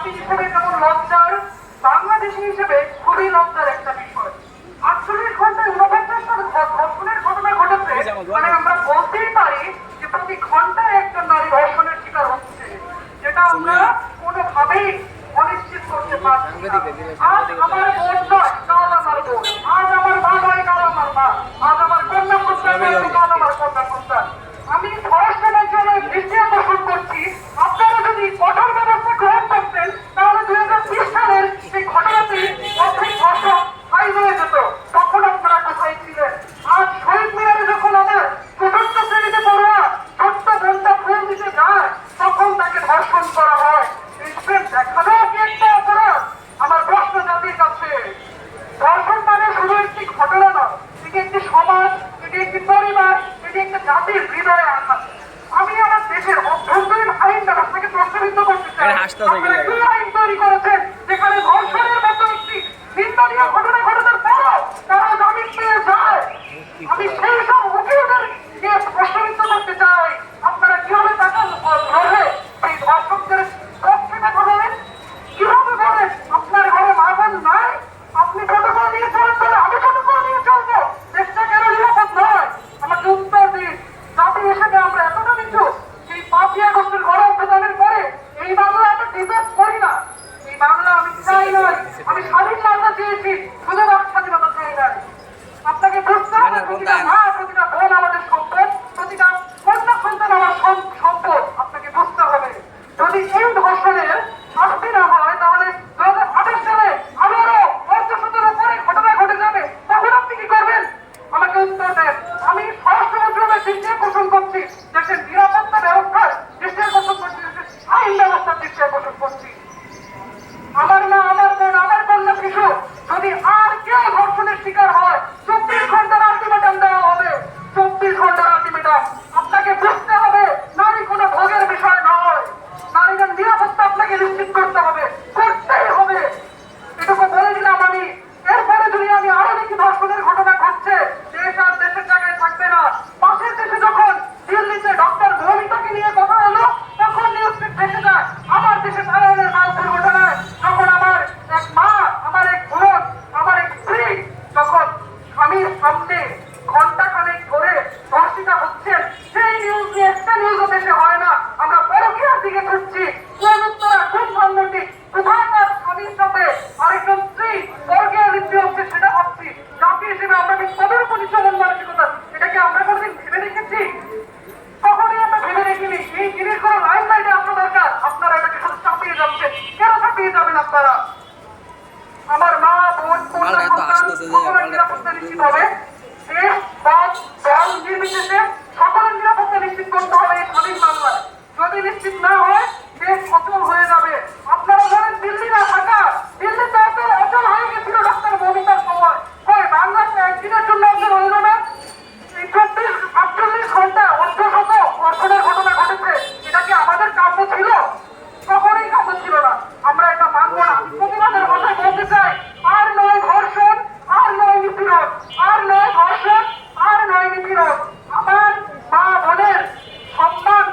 জাতি হিসেবে যেমন লজ্জার বাংলাদেশি হিসেবে খুবই লজ্জার একটা বিষয়। আটচল্লিশ ঘন্টায় উনপঞ্চাশ ধর্ষণের ঘটনা ঘটেছে। মানে আমরা বলতেই পারি যে প্রতি ঘন্টায় একজন নারী ধর্ষণের শিকার হচ্ছে। যেটা আমরা কোনোভাবেই অনিশ্চিত করতে পারছি আজ আমার বোন নয় কাল আমার বোন। আজ আমার মা নয় কাল আমার মা। আজ আমার হাসতে তাকে নিশ্চিত করতে হবে। আমার মা বোন কন্যা সন্তান সকলের নিরাপত্তা নিশ্চিত হবে। দেশ বাদ দল নির্বিশেষে